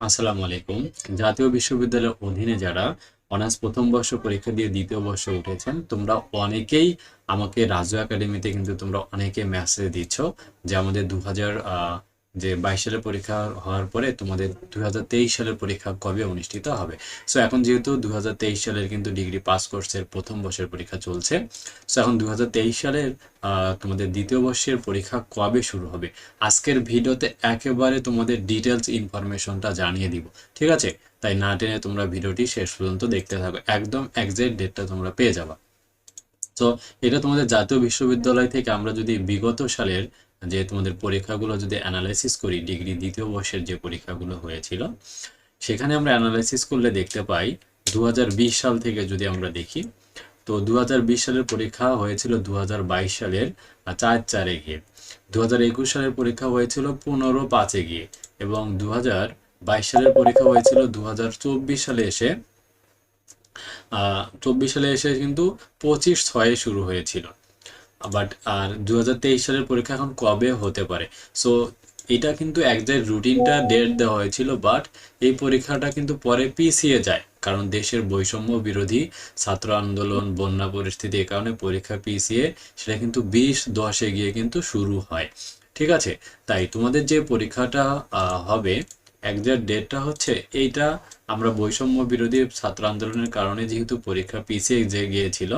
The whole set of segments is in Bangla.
আসসালামু আলাইকুম। জাতীয় বিশ্ববিদ্যালয়ের অধীনে যারা অনার্স প্রথম বর্ষ পরীক্ষা দিয়ে দ্বিতীয় বর্ষ উঠেছেন, তোমরা অনেকেই আমাকে রাজু একাডেমিতে কিন্তু তোমরা অনেকে মেসেজ দিচ্ছ, যে আমাদের দু হাজার যে বাইশ সালের পরীক্ষা হওয়ার পরে তোমাদের দু হাজার তেইশ সালের পরীক্ষা কবে অনুষ্ঠিত হবে? সো এখন যেহেতু দু হাজার তেইশ সালের কিন্তু ডিগ্রি পাস কোর্সের প্রথম বর্ষের পরীক্ষা চলছে সো এখন দু সালের তোমাদের দ্বিতীয় বর্ষের পরীক্ষা কবে শুরু হবে? আজকের ভিডিওতে একেবারে তোমাদের ডিটেলস ইনফরমেশনটা জানিয়ে দিব, ঠিক আছে? তাই না টেনে তোমরা ভিডিওটি শেষ পর্যন্ত দেখতে থাকো, একদম এক্সাক্ট ডেটটা তোমরা পেয়ে যাবা। তো এটা তোমাদের জাতীয় বিশ্ববিদ্যালয় থেকে আমরা যদি বিগত সালের যে তোমাদের পরীক্ষাগুলো যদি অ্যানালাইসিস করি ডিগ্রি দ্বিতীয় বর্ষের যে পরীক্ষাগুলো হয়েছিল, সেখানে আমরা অ্যানালাইসিস করলে দেখতে পাই দু হাজার বিশ সাল থেকে যদি আমরা দেখি, তো দু হাজার বিশ সালের পরীক্ষা হয়েছিল দু হাজার বাইশ সালের চার চারে গিয়ে দু হাজার একুশ সালের পরীক্ষা হয়েছিল পনেরো পাঁচে গিয়ে এবং দু হাজার বাইশ সালের পরীক্ষা হয়েছিল দু হাজার চব্বিশ সালে এসে, আহ, চব্বিশ সালে এসে কিন্তু পঁচিশ ছয়ে শুরু হয়েছিল। বাট আর দু সালের পরীক্ষা এখন কবে হতে পারে? সো এটা কিন্তু একজাক্ট রুটিনটা ডেট দেওয়া হয়েছিল বাট এই পরীক্ষাটা কিন্তু পরে পিছিয়ে যায়, কারণ দেশের বৈষম্য বিরোধী, ছাত্র আন্দোলন, বন্যা পরিস্থিতি এই কারণে পরীক্ষা পিছিয়ে সেটা কিন্তু বিশ দশে গিয়ে কিন্তু শুরু হয়। ঠিক আছে? তাই তোমাদের যে পরীক্ষাটা হবে একজাক্ট ডেটটা হচ্ছে এইটা আমরা বৈষম্য বিরোধী ছাত্র আন্দোলনের কারণে যেহেতু পরীক্ষা পিছিয়ে যে গিয়েছিল,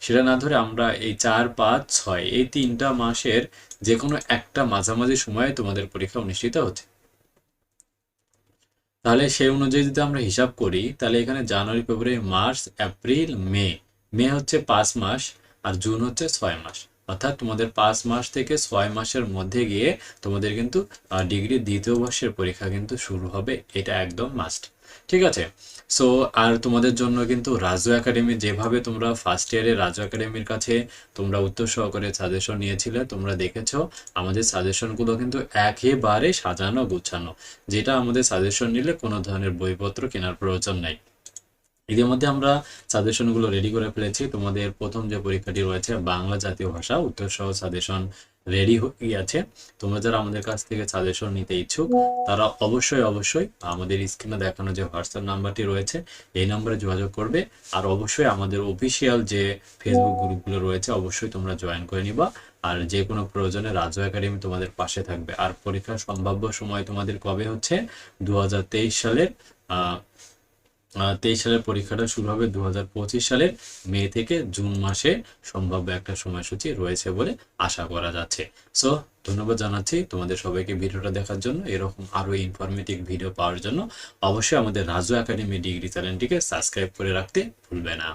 সেটা না ধরে আমরা এই চার, পাঁচ, ছয়, এই তিনটা মাসের যে কোনো একটা মাঝামাঝি সময়ে তোমাদের পরীক্ষা অনুষ্ঠিত হচ্ছে। তাহলে সেই অনুযায়ী যদি আমরা হিসাব করি, তাহলে এখানে জানুয়ারি, ফেব্রুয়ারি, মার্চ, এপ্রিল, মে মে হচ্ছে পাঁচ মাস আর জুন হচ্ছে ছয় মাস। অর্থাৎ তোমাদের পাঁচ মাস থেকে ছয় মাসের মধ্যে গিয়ে তোমাদের কিন্তু ডিগ্রি দ্বিতীয় বর্ষের পরীক্ষা কিন্তু শুরু হবে। এটা একদম মাস্ট ঠিক আছে? সো আর তোমাদের জন্য কিন্তু রাজু একাডেমি যেভাবে তোমরা ফার্স্ট ইয়ারে রাজু একাডেমির কাছে তোমরা উত্তর সহকারে সাজেশন নিয়েছিলে, তোমরা দেখেছ, আমাদের সাজেশনগুলো কিন্তু একেবারে সাজানো গুছানো যেটা আমাদের সাজেশন নিলে কোনো ধরনের বইপত্র কেনার প্রয়োজন নাই। ইতিমধ্যে আমরা সাজেশনগুলো রেডি করে ফেলেছি। তোমাদের প্রথম যে পরীক্ষাটি রয়েছে, বাংলা জাতীয় ভাষা উত্তর সহ সাজেশন রেডি হয়ে আছে তোমরা যারা আমাদের কাছ থেকে সাজেশন নিতে ইচ্ছুক, তারা অবশ্যই অবশ্যই আমাদের স্ক্রিনে দেখানো যে হোয়াটসঅ্যাপ নাম্বারটি রয়েছে, এই নম্বরে যোগাযোগ করবে। আর অবশ্যই আমাদের অফিসিয়াল যে ফেসবুক গ্রুপগুলো রয়েছে, অবশ্যই তোমরা জয়েন করে নিবা। আর যে কোনো প্রয়োজনে রাজু একাডেমি তোমাদের পাশে থাকবে। আর পরীক্ষার সম্ভাব্য সময় তোমাদের কবে হচ্ছে? দু সালের তেইশ সালের পরীক্ষাটা শুরু হবে দু হাজার পঁচিশ সালের মে থেকে জুন মাসে। সম্ভাব্য একটা সময়সূচি রয়েছে বলে আশা করা যাচ্ছে। সো ধন্যবাদ জানাচ্ছি তোমাদের সবাইকে ভিডিওটা দেখার জন্য, এরকম আরও ইনফরমেটিভ ভিডিও পাওয়ার জন্য। অবশ্যই আমাদের রাজু একাডেমি ডিগ্রি চ্যানেলটিকে সাবস্ক্রাইব করে রাখতে ভুলবে না।